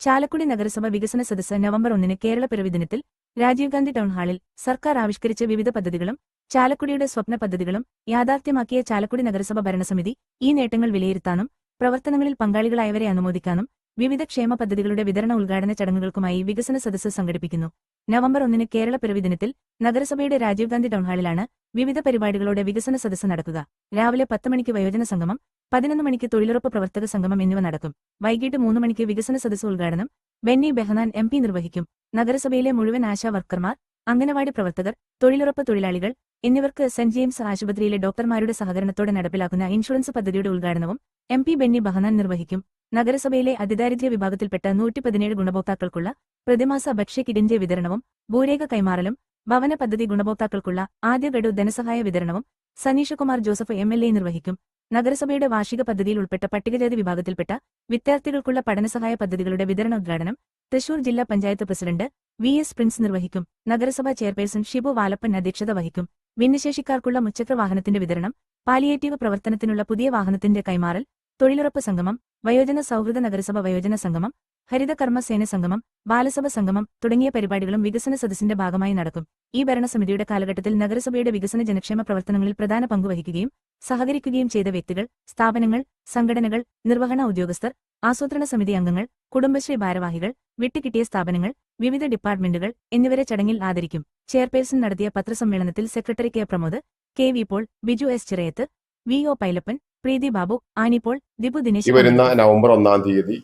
ചാലക്കുടി നഗരസഭ വികസന സദസ്സ് നവംബർ ഒന്നിന് കേരള പിറവി ദിനത്തിൽ രാജീവ് ഗാന്ധി ടൗൺ ഹാളിൽ സർക്കാർ ആവിഷ്കരിച്ച വിവിധ പദ്ധതികളും ചാലക്കുടിയുടെ സ്വപ്ന പദ്ധതികളും യാഥാർത്ഥ്യമാക്കിയ ചാലക്കുടി നഗരസഭ ഭരണസമിതി ഈ നേട്ടങ്ങൾ വിലയിരുത്താനും പ്രവർത്തനങ്ങളിൽ പങ്കാളികളായവരെ അനുമോദിക്കാനും വിവിധ ക്ഷേമ പദ്ധതികളുടെ വിതരണ ഉദ്ഘാടന ചടങ്ങുകൾക്കുമായി വികസന സദസ്സ് സംഘടിപ്പിക്കുന്നു. നവംബർ ഒന്നിന് കേരള പിറവി ദിനത്തിൽ നഗരസഭയുടെ രാജീവ് ഗാന്ധി ടൗൺഹാളിലാണ് വിവിധ പരിപാടികളോടെ വികസന സദസ്സ് നടക്കുക രാവിലെ പത്ത് മണിക്ക് വയോജന സംഗമം പതിനൊന്ന് മണിക്ക് തൊഴിലുറപ്പ് പ്രവർത്തക സംഗമം എന്നിവ നടക്കും വൈകിട്ട് മൂന്ന് മണിക്ക് വികസന സദസ്സ് ഉദ്ഘാടനം ബെന്നി ബെഹനാൻ എം നിർവഹിക്കും. നഗരസഭയിലെ മുഴുവൻ ആശാ വർക്കർമാർ അംഗനവാടി പ്രവർത്തകർ തൊഴിലുറപ്പ് തൊഴിലാളികൾ എന്നിവർക്ക് സെന്റ് ജെയിംസ് ആശുപത്രിയിലെ ഡോക്ടർമാരുടെ സഹകരണത്തോടെ നടപ്പിലാക്കുന്ന ഇൻഷുറൻസ് പദ്ധതിയുടെ ഉദ്ഘാടനവും എം പി ബെന്നി ബഹനാൻ നിർവഹിക്കും. നഗരസഭയിലെ അതിദാരിദ്ര്യ വിഭാഗത്തിൽപ്പെട്ട നൂറ്റി പതിനേഴ് ഗുണഭോക്താക്കൾക്കുള്ള പ്രതിമാസ ഭക്ഷ്യ കിടിന്റെ വിതരണവും ഭൂരേഖ കൈമാറലും ഭവന പദ്ധതി ഗുണഭോക്താക്കൾക്കുള്ള ആദ്യ ഗഡു ധനസഹായ വിതരണവും Saneeshkumar Joseph M L A നിർവഹിക്കും. നഗരസഭയുടെ വാർഷിക പദ്ധതിയിൽ ഉൾപ്പെട്ട പട്ടികജാതി വിഭാഗത്തിൽപ്പെട്ട വിദ്യാർത്ഥികൾക്കുള്ള പഠനസഹായ പദ്ധതികളുടെ വിതരണ ഉദ്ഘാടനം തൃശൂർ ജില്ലാ panchayat president V S Prince നിർവഹിക്കും. നഗരസഭാ ചെയർപേഴ്സൺ ഷിബു വാലപ്പൻ അധ്യക്ഷത വഹിക്കും. ഭിന്നശേഷിക്കാർക്കുള്ള മുച്ചക്ര വാഹനത്തിന്റെ വിതരണം പാലിയേറ്റീവ് പ്രവർത്തനത്തിനുള്ള പുതിയ വാഹനത്തിന്റെ കൈമാറൽ തൊഴിലുറപ്പ് സംഗമം വയോജന സൗഹൃദ നഗരസഭ വയോജന സംഗമം ഹരിത കർമ്മസേന സംഗമം ബാലസഭ സംഗമം തുടങ്ങിയ പരിപാടികളും വികസന സദസ്സിന്റെ ഭാഗമായി നടക്കും. ഈ ഭരണസമിതിയുടെ കാലഘട്ടത്തിൽ നഗരസഭയുടെ വികസന ജനക്ഷേമ പ്രവർത്തനങ്ങളിൽ പ്രധാന പങ്കുവഹിക്കുകയും സഹകരിക്കുകയും ചെയ്ത വ്യക്തികൾ സ്ഥാപനങ്ങൾ സംഘടനകൾ നിർവഹണ ഉദ്യോഗസ്ഥർ ആസൂത്രണ സമിതി അംഗങ്ങൾ കുടുംബശ്രീ ഭാരവാഹികൾ വിട്ടുകിട്ടിയ സ്ഥാപനങ്ങൾ വിവിധ ഡിപ്പാർട്ട്മെന്റുകൾ എന്നിവരെ ചടങ്ങിൽ ആദരിക്കും. ചെയർപേഴ്സൺ നടത്തിയ പത്രസമ്മേളനത്തിൽ secretary K Pramod K V Paul Biju S Chirayath V O Pailappan Preethi Babu Anipaul Dipu E Dinesh വരുന്ന നവംബർ ഒന്നാം തീയതി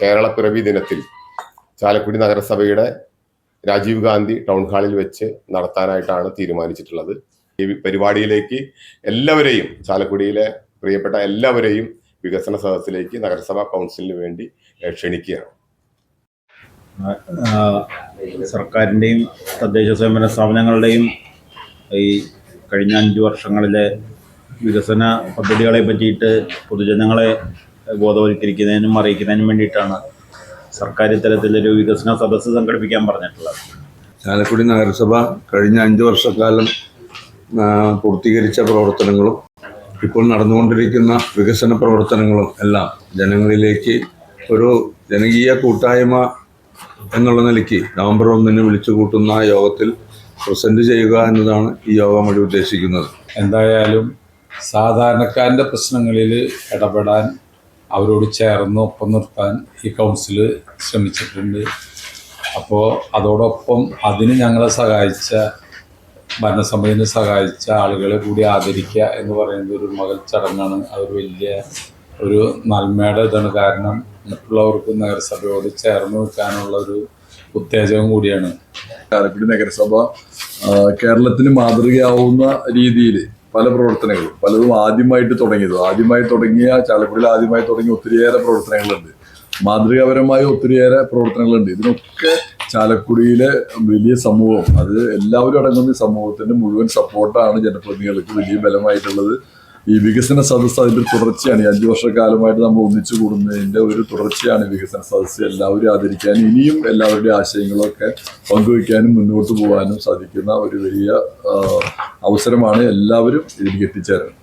കേരള പിറവി ദിനത്തിൽ ചാലക്കുടി നഗരസഭയുടെ രാജീവ് ഗാന്ധി ടൗൺ ഹാളിൽ വെച്ച് നടത്താനായിട്ടാണ് തീരുമാനിച്ചിട്ടുള്ളത്. ഈ പരിപാടിയിലേക്ക് എല്ലാവരെയും ചാലക്കുടിയിലെ പ്രിയപ്പെട്ട എല്ലാവരെയും വികസന സദസ്സിലേക്ക് നഗരസഭാ കൗൺസിലിന് വേണ്ടി ക്ഷണിക്കുകയാണ്. സർക്കാരിന്റെയും തദ്ദേശ സ്വയംഭരണ സ്ഥാപനങ്ങളുടെയും ഈ കഴിഞ്ഞ അഞ്ച് വർഷങ്ങളിലെ വികസന പദ്ധതികളെ പറ്റിയിട്ട് പൊതുജനങ്ങളെ ബോധവൽക്കരിക്കുന്നതിനും അറിയിക്കുന്നതിനും വേണ്ടിയിട്ടാണ് സർക്കാർ ഇത്തരത്തിലൊരു വികസന സദസ്സ് സംഘടിപ്പിക്കാൻ പറഞ്ഞിട്ടുള്ളത്. ചാലക്കുടി നഗരസഭ കഴിഞ്ഞ അഞ്ച് വർഷക്കാലം പൂർത്തീകരിച്ച പ്രവർത്തനങ്ങളും ഇപ്പോൾ നടന്നുകൊണ്ടിരിക്കുന്ന വികസന പ്രവർത്തനങ്ങളും എല്ലാം ജനങ്ങളിലേക്ക് ഒരു ജനകീയ കൂട്ടായ്മ എന്നുള്ള നിലയ്ക്ക് നവംബർ ഒന്നിന് വിളിച്ചു കൂട്ടുന്ന യോഗത്തിൽ പ്രസന്റ് ചെയ്യുക എന്നതാണ് ഈ യോഗം വഴി ഉദ്ദേശിക്കുന്നത്. എന്തായാലും സാധാരണക്കാരന്റെ പ്രശ്നങ്ങളിൽ ഇടപെടാൻ അവരോട് ചേർന്ന് ഒപ്പം നിർത്താൻ ഈ കൗൺസിൽ ശ്രമിച്ചിട്ടുണ്ട്. അപ്പോൾ അതോടൊപ്പം അതിന് ഞങ്ങളെ സഹായിച്ച ഭരണസമിതിനെ സഹായിച്ച ആളുകളെ കൂടി ആദരിക്കുക എന്ന് പറയുന്നത് ഒരു മകൾ ചടങ്ങാണ്. അതൊരു വലിയ ഒരു നന്മയുടെ ഇതാണ്. കാരണം മറ്റുള്ളവർക്ക് നഗരസഭയോട് ചേർന്ന് നിൽക്കാനുള്ള ഒരു ഉത്തേജകം കൂടിയാണ്. കാരപ്പിടി നഗരസഭ കേരളത്തിന് മാതൃകയാവുന്ന രീതിയിൽ പല പ്രവർത്തനങ്ങളും. പലതും ആദ്യമായിട്ട് തുടങ്ങിയത്. ആദ്യമായി തുടങ്ങിയ ചാലക്കുടിയിൽ ആദ്യമായി തുടങ്ങിയ ഒത്തിരിയേറെ പ്രവർത്തനങ്ങളുണ്ട്. മാതൃകാപരമായ ഒത്തിരിയേറെ പ്രവർത്തനങ്ങളുണ്ട്. ഇതിനൊക്കെ ചാലക്കുടിയിലെ വലിയ സമൂഹം അത് എല്ലാവരും അടങ്ങുന്ന സമൂഹത്തിന്റെ മുഴുവൻ സപ്പോർട്ടാണ് ജനപ്രതിനിധികൾക്ക് വലിയ ബലമായിട്ടുള്ളത്. ഈ വികസന സദസ്സ് അതിന്റെ തുടർച്ചയാണ്. ഈ അഞ്ചു വർഷക്കാലമായിട്ട് നമ്മൾ ഒന്നിച്ചു കൂടുന്നതിന്റെ ഒരു തുടർച്ചയാണ് വികസന സദസ്സ്. എല്ലാവരും ആദരിക്കാനും ഇനിയും എല്ലാവരുടെയും ആശയങ്ങളൊക്കെ പങ്കുവയ്ക്കാനും മുന്നോട്ട് പോകാനും സാധിക്കുന്ന ഒരു വലിയ അവസരമാണ് എല്ലാവരും ഇതിലേക്ക് എത്തിച്ചേരുന്നത്